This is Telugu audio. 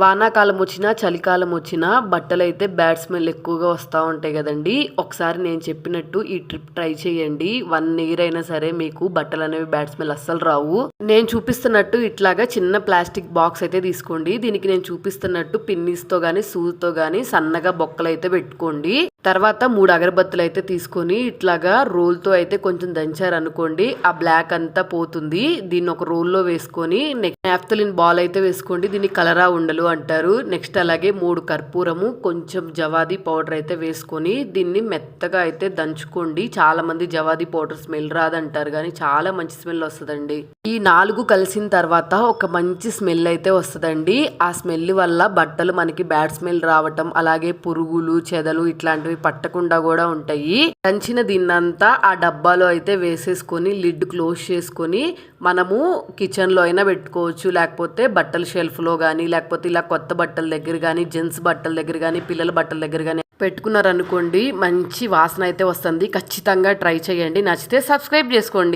వానాకాలం వచ్చినా చలికాలం వచ్చినా బట్టలు అయితే బ్యాడ్ స్మెల్ ఎక్కువగా వస్తూ ఉంటాయి కదండి. ఒకసారి నేను చెప్పినట్టు ఈ ట్రిప్ ట్రై చేయండి. వన్ ఇయర్ అయినా సరే మీకు బట్టలు అనేవి బ్యాడ్ స్మెల్ అస్సలు రావు. నేను చూపిస్తున్నట్టు ఇట్లాగా చిన్న ప్లాస్టిక్ బాక్స్ అయితే తీసుకోండి. దీనికి నేను చూపిస్తున్నట్టు పిన్నీస్తో కానీ సూతో కానీ సన్నగా బొక్కలు అయితే పెట్టుకోండి. తర్వాత మూడు అగరబత్తులు అయితే తీసుకొని ఇట్లాగా రోల్తో అయితే కొంచెం దంచారనుకోండి ఆ బ్లాక్ అంతా పోతుంది. దీన్ని ఒక రోల్లో వేసుకొని నెక్స్ట్ నాఫ్తలిన్ బాల్ అయితే వేసుకోండి. దీన్ని కలరా ఉండలు అంటారు. నెక్స్ట్ అలాగే మూడు కర్పూరము కొంచెం జవాది పౌడర్ అయితే వేసుకొని దీన్ని మెత్తగా అయితే దంచుకోండి. చాలా మంది జవాది పౌడర్ స్మెల్ రాదంటారు కానీ చాలా మంచి స్మెల్ వస్తుందండి. ఈ నాలుగు కలిసిన తర్వాత ఒక మంచి స్మెల్ అయితే వస్తుందండి. ఆ స్మెల్ వల్ల బట్టలు మనకి బ్యాడ్ స్మెల్ రావటం అలాగే పురుగులు చెదలు ఇట్లాంటివి పట్టకుండా కూడా ఉంటాయి. దంచిన దీన్నంతా ఆ డబ్బాలో అయితే వేసేసుకొని లిడ్ క్లోజ్ చేసుకొని మనము కిచెన్లో అయినా పెట్టుకోవచ్చు. లేకపోతే బట్టల షెల్ఫ్లో కానీ లేకపోతే ఇలా కొత్త బట్టల దగ్గర కానీ జెంట్స్ బట్టల దగ్గర కానీ పిల్లల బట్టల దగ్గర కానీ పెట్టుకున్నారనుకోండి మంచి వాసన అయితే వస్తుంది. ఖచ్చితంగా ట్రై చేయండి. నచ్చితే సబ్స్క్రైబ్ చేసుకోండి.